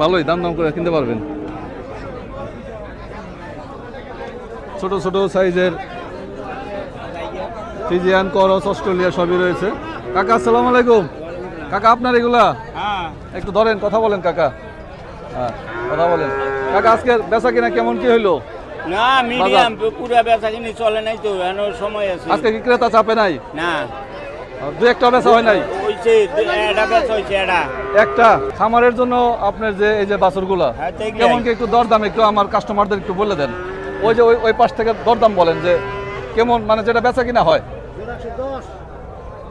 ভালোই দাম দাম করে কিনতে পারবেন। ছোট ছোট সাইজের ফিজিয়ান করস অস্ট্রেলিয়া সবই রয়েছে। কাকা আসসালামু আলাইকুম। কাকা আপনার এগুলা? হ্যাঁ। একটু ধরেন কথা বলেন কাকা। হ্যাঁ কথা বলেন। কাকা আজকে বেচা কিনা কেমন কি হইল? না মিডিয়াম পুরা বেচা কিনি চলে নাই তো এখনও সময় আছে। আজকে কি ক্রেতা চাপে নাই? না। দু একটা বেচা হয় নাই? এটা বেচা হইছে এটা একটা। খামারের জন্য আপনার যে এই যে বাছুরগুলা হ্যাঁ। কেমন কি একটু দরদাম একটু আমার কাস্টমারদের একটু বলে দেন। ওই যে ওই ওই পাশ থেকে দরদাম বলেন যে কেমন মানে যেটা বেচা কিনা হয়।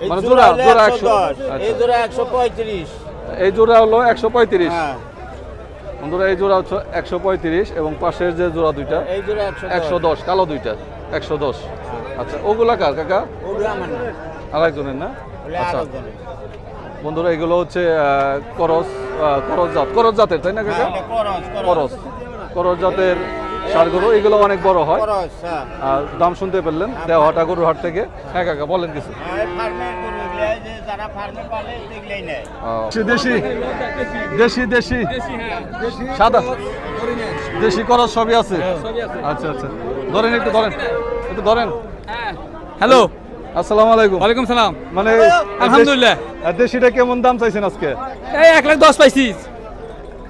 মানে জোড়া জোড়া- একশো আচ্ছা। এই জোড়া একশো পঁয়ত্রিশ। এই জোড়া হলো একশো পঁয়ত্রিশ। হ্যাঁ। বন্ধুরা এই জোড়া হচ্ছে একশো পঁয়ত্রিশ এবং পাশের যে জোড়া দুইটা একশো দশ। কালো দুইটা একশো দশ। আচ্ছা ওগুলা কার কাকা? আরেকজনের না? আচ্ছা। বন্ধুরা এগুলো হচ্ছে করস করস জাত। করস জাতের তাই না কাকা? হ্যাঁ, করস করস। করস। জাতের সারগরু এগুলো অনেক বড় হয়। হ্যাঁ। আর দাম শুনতে পেলেন দেওয়াটা গরুর হাট থেকে। হ্যাঁ কাকা বলেন কিছু। গরু দেশি দেশি দেশি সাদা? দেশি করস সবই আছে? আচ্ছা আচ্ছা। ধরেন একটু ধরেন। একটু ধরেন। হ্যালো? আসসালামু আলাইকুম। ওয়ালাইকুম সালাম। মানে আলহামদুলিল্লাহ। দেশিটা কেমন দাম চাইছেন আজকে? এই এক লাখ দশ পাইছি।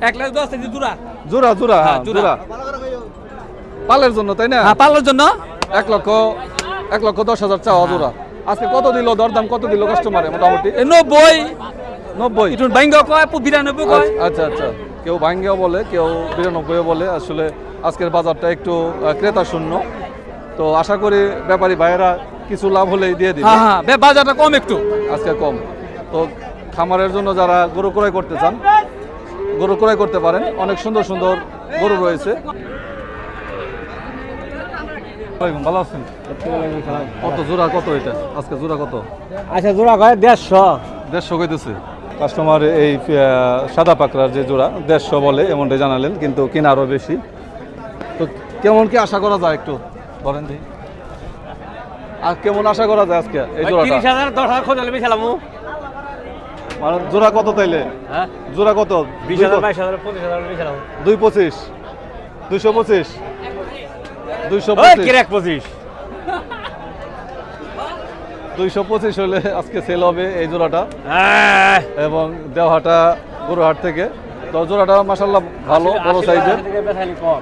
এক লাখ দশ দুরা জোড়া। জোড়া হ্যাঁ, হ্যাঁ, জোড়া। জোড়া। পালের জন্য তাই না? হ্যাঁ পাল্লার জন্য। এক লক্ষ এক লক্ষ দশ হাজার চাওয়া জোড়া। আজকে কত দিল? দরদাম কত দিল কাস্টমারে মোটামুটি? নব্বই। নব্বই? একটু বাইঙ্গ কয় পু- বিরানব্বই কয়। আচ্ছা আচ্ছা কেউ ভাঙ্গেও বলে কেউ বিরানব্বইও বলে। আসলে আজকের বাজারটা একটু ক্রেতা শূন্য তো আশা করি ব্যাপারী ভাইয়েরা কিছু লাভ হলেই দিয়ে দিবে। হ্যাঁ হ্যাঁ বে- বাজারটা কম একটু। আজকে কম। তো খামারের জন্য যারা গরু ক্রয় করতে চান গরু ক্রয় করতে পারেন। অনেক সুন্দর সুন্দর গরু রয়েছে। ওয়ালাইকুম, ভালো আছেন? কত জোড়া কত এটা? আজকে জোড়া কত? আচ্ছা জোড়া কয়? দেড়শো। দেড়শো কইতেছে। কাস্টমার এই সাদা পাকড়ার যে জোড়া দেড়শো বলে এমনটাই জানালেন কিন্তু কিনা আরও বেশি। তো কেমন কি আশা করা যায় একটু? বলেন দিই আর কেমন আশা করা যায় আজকে এই জোড়াটা? মানে জোড়া কত তাইলে? হ্যাঁ? জোড়া কত? বিশ দুই হাজার প- বাইশ হাজার পঁচিশ হাজার বেছিলাম দুই পঁচিশ। দুইশো পঁচিশ। হলে আজকে সেল হবে এই জোড়াটা। হ্যাঁ। এবং দেওয়াটা গরুহাট থেকে। তো জোড়াটা মাসাল্লাহ ভালো বড় সাইজের। কম।